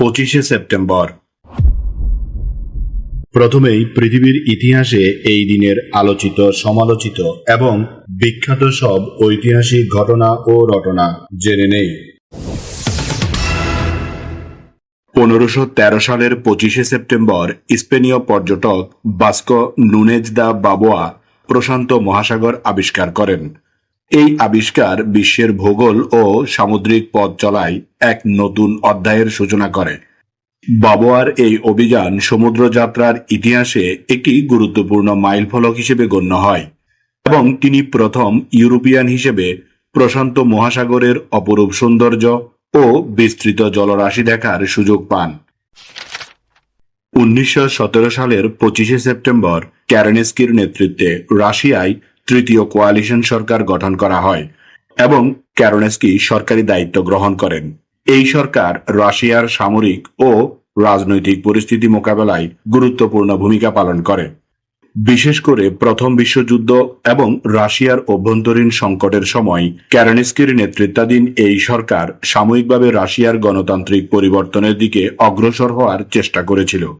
পঁচিশে সেপ্টেম্বর। প্রথমেই পৃথিবীর ইতিহাসে এই দিনের আলোচিত, সমালোচিত এবং বিখ্যাত সব ঐতিহাসিক ঘটনা ও রটনা জেনে নেই। পনেরোশো তেরো সালের পঁচিশে সেপ্টেম্বর স্পেনীয় পর্যটক বাস্কো নুনেজ দা বাবোয়া প্রশান্ত মহাসাগর আবিষ্কার করেন। এই আবিষ্কার বিশ্বের ভূগোল ও সামুদ্রিক পথ চলায় এক নতুন অধ্যায়ের সূচনা করে। বাবোয়ার এই অভিযান সমুদ্র যাত্রার ইতিহাসে একটি গুরুত্বপূর্ণ মাইলফলক হিসেবে গণ্য হয় এবং তিনি প্রথম ইউরোপিয়ান হিসেবে প্রশান্ত মহাসাগরের অপরূপ সৌন্দর্য ও বিস্তৃত জলরাশি দেখার সুযোগ পান। উনিশশো সতেরো সালের পঁচিশে সেপ্টেম্বর ক্যারেনেস্কির নেতৃত্বে রাশিয়ায় তৃতীয় কোয়ালিশন সরকার গঠন করা হয় এবং ক্যারনেস্কি সরকারি দায়িত্ব গ্রহণ করেন। এই সরকার রাশিয়ার সামরিক ও রাজনৈতিক পরিস্থিতি মোকাবেলায় গুরুত্বপূর্ণ ভূমিকা পালন করে। বিশেষ করে প্রথম বিশ্বযুদ্ধ এবং রাশিয়ার অভ্যন্তরীণ সংকটের সময় ক্যারেনেস্কির নেতৃত্বাধীন এই সরকার সাময়িকভাবে রাশিয়ার গণতান্ত্রিক পরিবর্তনের দিকে অগ্রসর হওয়ার চেষ্টা করেছিল।